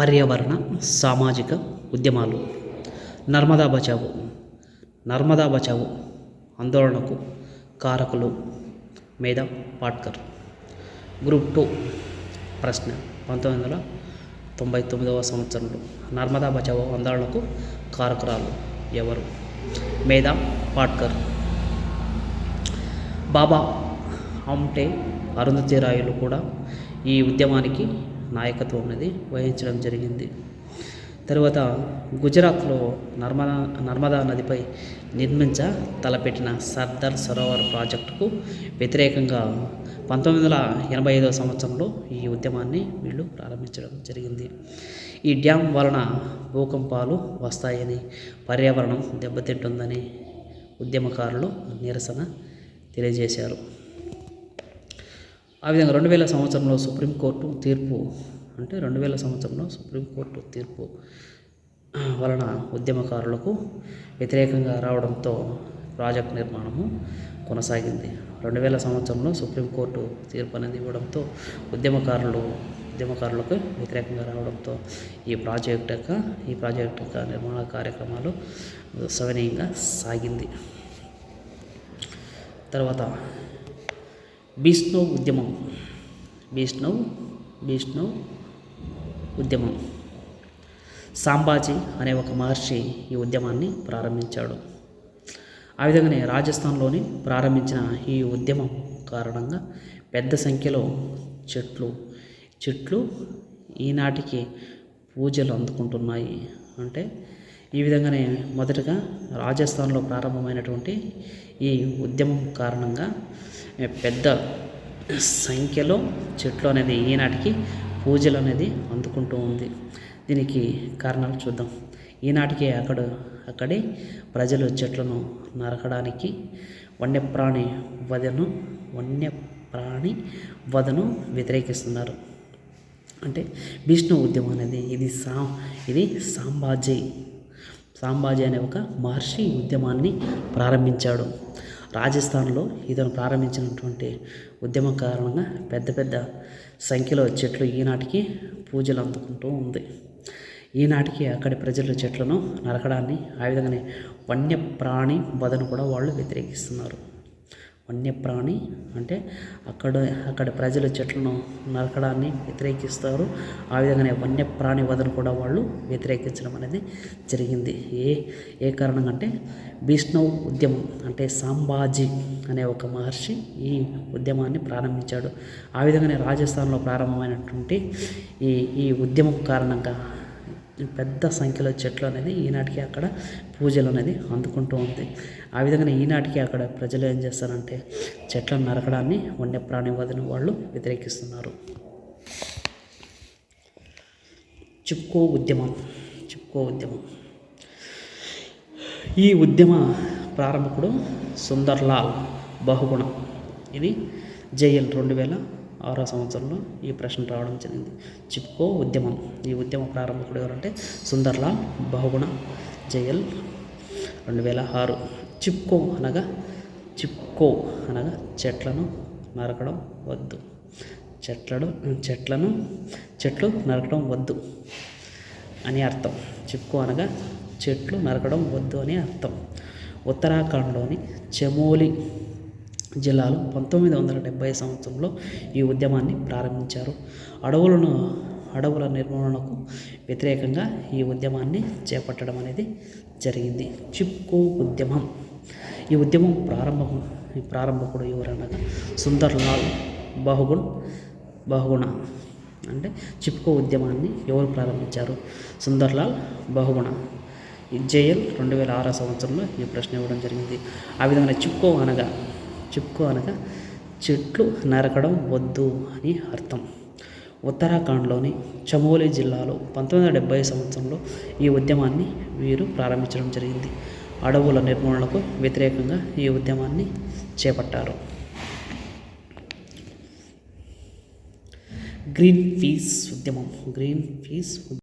పర్యావరణ సామాజిక ఉద్యమాలు. నర్మదా బచావో నర్మదా బచావో ఆందోళనకు కారకులు మేధా పాట్కర్. గ్రూప్ టూ ప్రశ్న పంతొమ్మిది వందల తొంభై తొమ్మిదవ సంవత్సరంలో నర్మదా బచావో ఆందోళనకు కారకురాలు ఎవరు? మేధా పాట్కర్. బాబా ఆమ్టే అరుంధతి రాయులు కూడా ఈ ఉద్యమానికి నాయకత్వం అనేది వహించడం జరిగింది. తరువాత గుజరాత్లో నర్మదా నర్మదా నదిపై నిర్మించ తలపెట్టిన సర్దార్ సరోవర్ ప్రాజెక్టుకు వ్యతిరేకంగా పంతొమ్మిది వందల ఎనభై ఐదవ సంవత్సరంలో ఈ ఉద్యమాన్ని వీళ్ళు ప్రారంభించడం జరిగింది. ఈ డ్యామ్ వలన భూకంపాలు వస్తాయని పర్యావరణం దెబ్బతింటుందని ఉద్యమకారులు నిరసన తెలియజేశారు. ఆ విధంగా రెండు వేల సంవత్సరంలో సుప్రీంకోర్టు తీర్పు అంటే రెండు వేల సంవత్సరంలో సుప్రీంకోర్టు తీర్పు వలన ఉద్యమకారులకు వ్యతిరేకంగా రావడంతో ప్రాజెక్ట్ నిర్మాణము కొనసాగింది. రెండు వేల సంవత్సరంలో సుప్రీంకోర్టు తీర్పు అనేది ఇవ్వడంతో ఉద్యమకారులు ఉద్యమకారులకు వ్యతిరేకంగా రావడంతో ఈ ప్రాజెక్ట్ యొక్క ఈ ప్రాజెక్ట్ యొక్క నిర్మాణ కార్యక్రమాలు సవనీయంగా సాగింది. తర్వాత బీష్ణవ్ ఉద్యమం. బీష్ణవ్ బీష్ణవ్ ఉద్యమం. సాంబాజీ అనే ఒక మహర్షి ఈ ఉద్యమాన్ని ప్రారంభించాడు. ఆ విధంగానే రాజస్థాన్లోని ప్రారంభించిన ఈ ఉద్యమం కారణంగా పెద్ద సంఖ్యలో చెట్లు చెట్లు ఈనాటికి పూజలు అందుకుంటున్నాయి. అంటే ఈ విధంగానే మొదటగా రాజస్థాన్లో ప్రారంభమైనటువంటి ఈ ఉద్యమం కారణంగా పెద్ద సంఖ్యలో చెట్లు అనేది ఈనాటికి పూజలు అనేది అందుకుంటూ ఉంది. దీనికి కారణాలు చూద్దాం. ఈనాటికి అక్కడ అక్కడే ప్రజలు చెట్లను నరకడానికి వన్యప్రాణి వధను వన్యప్రాణి వధను వ్యతిరేకిస్తున్నారు. అంటే విష్ణు ఉద్యమం అనేది ఇది సా ఇది సాంబాజీ సాంబాజీ అనే ఒక మహర్షి ఉద్యమాన్ని ప్రారంభించాడు. రాజస్థాన్లో ఇతను ప్రారంభించినటువంటి ఉద్యమం కారణంగా పెద్ద పెద్ద సంఖ్యలో చెట్లు ఈనాటికి పూజలు అందుకుంటూ ఉంది. ఈనాటికి అక్కడి ప్రజలు చెట్లను నరకడాన్ని ఆ విధంగానే వన్యప్రాణి వధను కూడా వాళ్ళు వ్యతిరేకిస్తున్నారు. వన్యప్రాణి అంటే అక్కడ అక్కడ ప్రజలు చెట్లను నరకడాన్ని వ్యతిరేకిస్తారు. ఆ విధంగానే వన్యప్రాణి వధను కూడా వాళ్ళు వ్యతిరేకించడం అనేది జరిగింది. ఏ ఏ కారణంగా అంటే విష్ణవ్ ఉద్యమం అంటే సాంబాజీ అనే ఒక మహర్షి ఈ ఉద్యమాన్ని ప్రారంభించాడు. ఆ విధంగానే రాజస్థాన్లో ప్రారంభమైనటువంటి ఈ ఈ ఉద్యమం కారణంగా పెద్ద సంఖ్యలో చెట్లు అనేది ఈనాటికి అక్కడ పూజలు అనేది అందుకుంటూ ఉంది. ఆ విధంగా ఈనాటికి అక్కడ ప్రజలు ఏం చేస్తారంటే చెట్లను నరకడాన్ని వన్యప్రాణి వదిన వాళ్ళు వ్యతిరేకిస్తున్నారు. చిప్కో ఉద్యమం చిప్కో ఉద్యమం. ఈ ఉద్యమ ప్రారంభకుడు సుందర్లాల్ బహుగుణం. ఇది జేఎల్ రెండు వేల ఆరో సంవత్సరంలో ఈ ప్రశ్న రావడం జరిగింది. చిప్కో ఉద్యమం. ఈ ఉద్యమ ప్రారంభకుడు ఎవరంటే సుందర్లాల్ బహుగుణ జయల్ రెండు వేల ఆరు చిప్కో అనగా చిప్కో అనగా చెట్లను నరకడం వద్దు. చెట్లను చెట్లను చెట్లు నరకడం వద్దు అని అర్థం. చిప్కో అనగా చెట్లు నరకడం వద్దు అని అర్థం. ఉత్తరాఖండ్లోని చెమోలి జిల్లాలో పంతొమ్మిది వందల డెబ్భై సంవత్సరంలో ఈ ఉద్యమాన్ని ప్రారంభించారు. అడవులను అడవుల నిర్మూలనకు వ్యతిరేకంగా ఈ ఉద్యమాన్ని చేపట్టడం అనేది జరిగింది. చిప్కో ఉద్యమం. ఈ ఉద్యమం ప్రారంభం ఈ ప్రారంభకుడు ఎవరనగా సుందర్లాల్ బహుగుణ్ బహుగుణ అంటే చిప్కో ఉద్యమాన్ని ఎవరు ప్రారంభించారు? సుందర్లాల్ బహుగుణ. జేఎల్ రెండు వేల ఆరో సంవత్సరంలో ఈ ప్రశ్న ఇవ్వడం జరిగింది. ఆ విధంగా చిప్కో అనగా చిక్కు అనగా చెట్లు నరకడం వద్దు అని అర్థం. ఉత్తరాఖండ్లోని చమోలి జిల్లాలో పంతొమ్మిది వందల డెబ్బై సంవత్సరంలో ఈ ఉద్యమాన్ని వీరు ప్రారంభించడం జరిగింది. అడవుల నిర్మూలనకు వ్యతిరేకంగా ఈ ఉద్యమాన్ని చేపట్టారు. గ్రీన్ పీస్ ఉద్యమం గ్రీన్ పీస్